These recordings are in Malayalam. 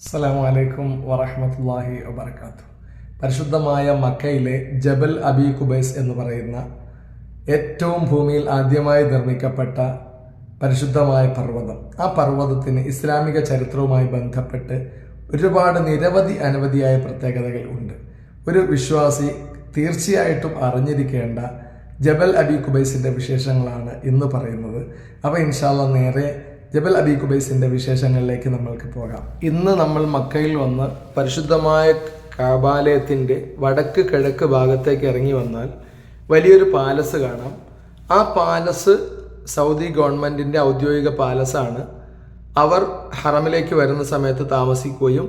അസ്സലാമു അലൈക്കും വറഹമത്തല്ലാഹി വബർക്കാത്തു പരിശുദ്ധമായ മക്കയിലെ ജബൽ അബി കുബൈസ് എന്ന് പറയുന്ന ഏറ്റവും ഭൂമിയിൽ ആദ്യമായി നിർമ്മിക്കപ്പെട്ട പരിശുദ്ധമായ പർവതം. ആ പർവതത്തിന് ഇസ്ലാമിക ചരിത്രവുമായി ബന്ധപ്പെട്ട് ഒരുപാട് നിരവധി അനവധിയായ പ്രത്യേകതകൾ ഉണ്ട്. ഒരു വിശ്വാസി തീർച്ചയായിട്ടും അറിഞ്ഞിരിക്കേണ്ട ജബൽ അബി കുബൈസിന്റെ വിശേഷങ്ങളാണ് ഇന്ന് പറയുന്നത്. അപ്പോൾ ഇൻഷാല്ല നേരെ ജബൽ അബി കുബൈസിന്റെ വിശേഷങ്ങളിലേക്ക് നമ്മൾക്ക് പോകാം. ഇന്ന് നമ്മൾ മക്കയിൽ വന്ന് പരിശുദ്ധമായ കാബാലയത്തിന്റെ വടക്ക് കിഴക്ക് ഭാഗത്തേക്ക് ഇറങ്ങി വന്നാൽ വലിയൊരു പാലസ് കാണാം. ആ പാലസ് സൗദി ഗവൺമെന്റിന്റെ ഔദ്യോഗിക പാലസാണ്. അവർ ഹറമിലേക്ക് വരുന്ന സമയത്ത് താമസിക്കുകയും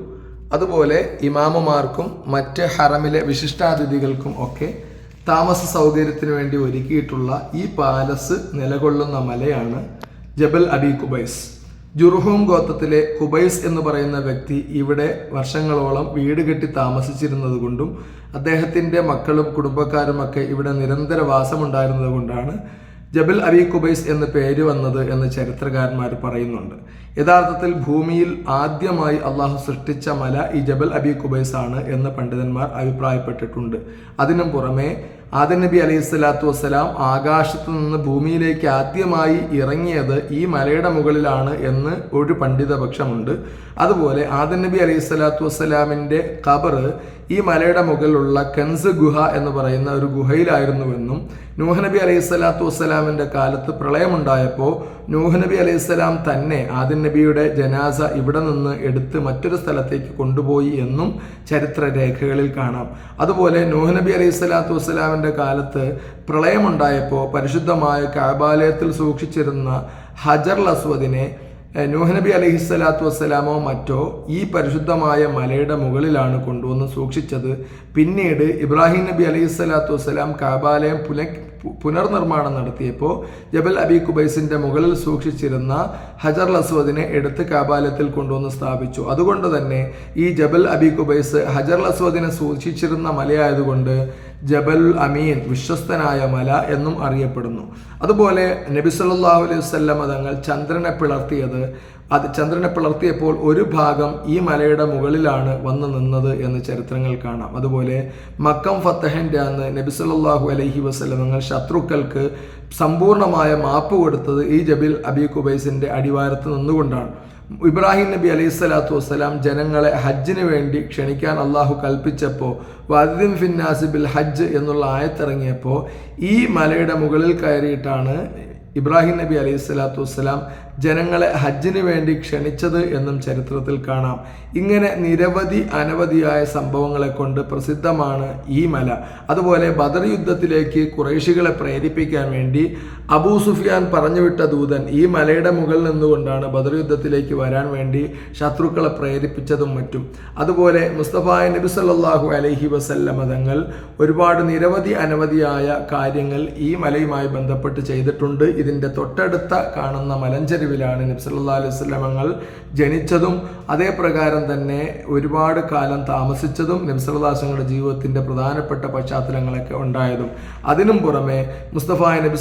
അതുപോലെ ഇമാമുമാർക്കും മറ്റ് ഹറമിലെ വിശിഷ്ടാതിഥികൾക്കും ഒക്കെ താമസ സൗകര്യത്തിന് വേണ്ടി ഒരുക്കിയിട്ടുള്ള ഈ പാലസ് നിലകൊള്ളുന്ന മലയാണ് ജബൽ അബി കുബൈസ്. ജുർഹോം ഗോത്രത്തിലെ കുബൈസ് എന്ന് പറയുന്ന വ്യക്തി ഇവിടെ വർഷങ്ങളോളം വീട് കെട്ടി താമസിച്ചിരുന്നതുകൊണ്ടും അദ്ദേഹത്തിന്റെ മക്കളും കുടുംബക്കാരും ഒക്കെ ഇവിടെ നിരന്തര വാസമുണ്ടായിരുന്നത് കൊണ്ടാണ് ജബൽ അബി കുബൈസ് എന്ന് പേര് വന്നത് എന്ന് ചരിത്രകാരന്മാർ പറയുന്നുണ്ട്. യഥാർത്ഥത്തിൽ ഭൂമിയിൽ ആദ്യമായി അള്ളാഹു സൃഷ്ടിച്ച മല ഈ ജബൽ അബി കുബൈസ് ആണ് എന്ന് പണ്ഡിതന്മാർ അഭിപ്രായപ്പെട്ടിട്ടുണ്ട്. അതിനും പുറമെ ആദൻ നബി അലൈഹി സ്വലാത്തു വസ്സലാം ആകാശത്ത് നിന്ന് ഭൂമിയിലേക്ക് ആദ്യമായി ഇറങ്ങിയത് ഈ മലയുടെ മുകളിലാണ് എന്ന് ഒരു പണ്ഡിതപക്ഷമുണ്ട്. അതുപോലെ ആദൻ നബി അലൈഹി സ്വലാത്തു വസ്സലാമിന്റെ ഖബർ ഈ മലയുടെ മുകളിലുള്ള കൻസ് ഗുഹ എന്ന് പറയുന്ന ഒരു ഗുഹയിലായിരുന്നുവെന്നും നൂഹ് നബി അലൈഹി സ്വലാത്തു വസ്സലാമിന്റെ കാലത്ത് പ്രളയമുണ്ടായപ്പോൾ നൂഹ് നബി അലൈഹി സ്വലാം തന്നെ ആദിൻ നബിയുടെ ജനാസ ഇവിടെ നിന്ന് എടുത്ത് മറ്റൊരു സ്ഥലത്തേക്ക് കൊണ്ടുപോയി എന്നും ചരിത്ര രേഖകളിൽ കാണാം. അതുപോലെ നൂഹ് നബി അലൈഹി സ്വലാത്തു വസ്സലാമിന്റെ കാലത്ത് പ്രളയമുണ്ടായപ്പോൾ പരിശുദ്ധമായ കാബാലയത്തിൽ സൂക്ഷിച്ചിരുന്ന ഹജർ അസ്വദിനെ നൂഹ് നബി അലഹി സ്വലാത്തു വസ്സലാമോ മറ്റോ ഈ പരിശുദ്ധമായ മലയുടെ മുകളിലാണ് കൊണ്ടുവന്ന് സൂക്ഷിച്ചത്. പിന്നീട് ഇബ്രാഹിം നബി അലഹി സ്വലാത്തു വസ്സലാം കാബാലയം പുന പുനർനിർമ്മാണം നടത്തിയപ്പോൾ ജബൽ അബി കുബൈസിന്റെ മുകളിൽ സൂക്ഷിച്ചിരുന്ന ഹജർ ലസ്വദിനെ എടുത്ത് കാബാലയത്തിൽ കൊണ്ടുവന്ന് സ്ഥാപിച്ചു. അതുകൊണ്ട് തന്നെ ഈ ജബൽ അബി കുബൈസ് ഹജർ ലസ്വദിനെ സൂക്ഷിച്ചിരുന്ന മലയായതുകൊണ്ട് ജബൽ അമീൻ വിശ്വസ്തനായ മല എന്നും അറിയപ്പെടുന്നു. അതുപോലെ നബി സല്ലല്ലാഹു അലൈഹി വസല്ലമ തങ്ങൾ ചന്ദ്രനെ പിളർത്തിയത് അത് ചന്ദ്രനെ പിളർത്തിയപ്പോൾ ഒരു ഭാഗം ഈ മലയുടെ മുകളിലാണ് വന്നു നിന്നത് എന്ന് ചരിത്രങ്ങൾ കാണാം. അതുപോലെ മക്കം ഫത്തഹന്റെ അന്ന് നബി സല്ലാഹു അലൈഹി വസ്ലമങ്ങൾ ശത്രുക്കൾക്ക് സമ്പൂർണമായ മാപ്പ് കൊടുത്തത് ഈ ജബിൽ അബി കുബൈസിന്റെ അടിവാരത്ത് നിന്നുകൊണ്ടാണ്. ഇബ്രാഹിം നബി അലൈഹി സ്വലാത്തു വസ്സലാം ജനങ്ങളെ ഹജ്ജിന് വേണ്ടി ക്ഷണിക്കാൻ അള്ളാഹു കൽപ്പിച്ചപ്പോൾ വദിൻ ഫിന്നാസി ബിൽ ഹജ്ജ് എന്നുള്ള ആയത്തിറങ്ങിയപ്പോൾ ഈ മലയുടെ മുകളിൽ കയറിയിട്ടാണ് ഇബ്രാഹിം നബി അലൈഹി സ്വലാത്തു വസ്സലാം ജനങ്ങളെ ഹജ്ജിന് വേണ്ടി ക്ഷണിച്ചത് എന്നും ചരിത്രത്തിൽ കാണാം. ഇങ്ങനെ നിരവധി അനവധിയായ സംഭവങ്ങളെ കൊണ്ട് പ്രസിദ്ധമാണ് ഈ മല. അതുപോലെ ബദർ യുദ്ധത്തിലേക്ക് കുറേശികളെ പ്രേരിപ്പിക്കാൻ വേണ്ടി അബൂ സുഫിയാൻ പറഞ്ഞുവിട്ട ദൂതൻ ഈ മലയുടെ മുകളിൽ നിന്നുകൊണ്ടാണ് ബദർ യുദ്ധത്തിലേക്ക് വരാൻ വേണ്ടി ശത്രുക്കളെ പ്രേരിപ്പിച്ചതും മറ്റും. അതുപോലെ മുസ്തഫ നബി സല്ലാഹു അലഹി വസല്ലമ തങ്ങൾ ഒരുപാട് നിരവധി അനവധിയായ കാര്യങ്ങൾ ഈ മലയുമായി ബന്ധപ്പെട്ട് ചെയ്തിട്ടുണ്ട്. ഇതിന്റെ തൊട്ടടുത്ത കാണുന്ന മലഞ്ചെരുവിലാണ് അലൈഹി സ്വലമങ്ങൾ ജനിച്ചതും അതേ പ്രകാരം തന്നെ ഒരുപാട് കാലം താമസിച്ചതും നബ്സല്ലാസങ്ങളുടെ ജീവിതത്തിന്റെ പ്രധാനപ്പെട്ട പശ്ചാത്തലങ്ങളൊക്കെ ഉണ്ടായതും. അതിനും പുറമെ മുസ്തഫ നബി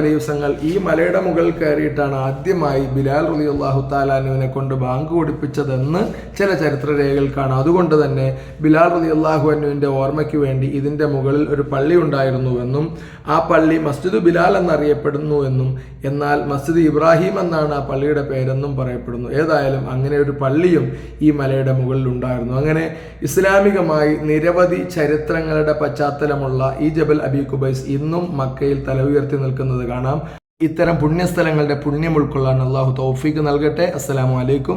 അലൈവസങ്ങൾ ഈ മലയുടെ മുകളിൽ കയറിയിട്ടാണ് ആദ്യമായി ബിലാൽ റലി അള്ളാഹു താലാനുവിനെ കൊണ്ട് ബാങ്ക് ഓടിപ്പിച്ചതെന്ന് ചില ചരിത്രരേഖകൾ കാണാം. അതുകൊണ്ട് തന്നെ ബിലാൽ റലി അള്ളാഹു അനുവിന്റെ ഓർമ്മയ്ക്ക് വേണ്ടി ഇതിന്റെ മുകളിൽ ഒരു പള്ളി ഉണ്ടായിരുന്നുവെന്നും ആ പള്ളി മസ്ജിദ് ബിലാൽ എന്നറിയപ്പെടുന്നു എന്നും എന്നാൽ മസ്ജിദ് ഇബ്രാഹിം എന്നാണ് ആ പള്ളിയുടെ പേരെന്നും പറയപ്പെടുന്നു. ഏതായാലും അങ്ങനെ ഒരു പള്ളിയും ഈ മലയുടെ മുകളിൽ ഉണ്ടായിരുന്നു. അങ്ങനെ ഇസ്ലാമികമായി നിരവധി ചരിത്രങ്ങളുടെ പശ്ചാത്തലമുള്ള ഈ ജബൽ അബി കുബൈസ് ഇന്നും മക്കയിൽ തല ഉയർത്തി നിൽക്കുന്നത് കാണാം. ഇത്തരം പുണ്യസ്ഥലങ്ങളുടെ പുണ്യം ഉൾക്കൊള്ളാൻ അള്ളാഹു തൗഫീക്ക് നൽകട്ടെ. അസ്സലാമു അലൈക്കും.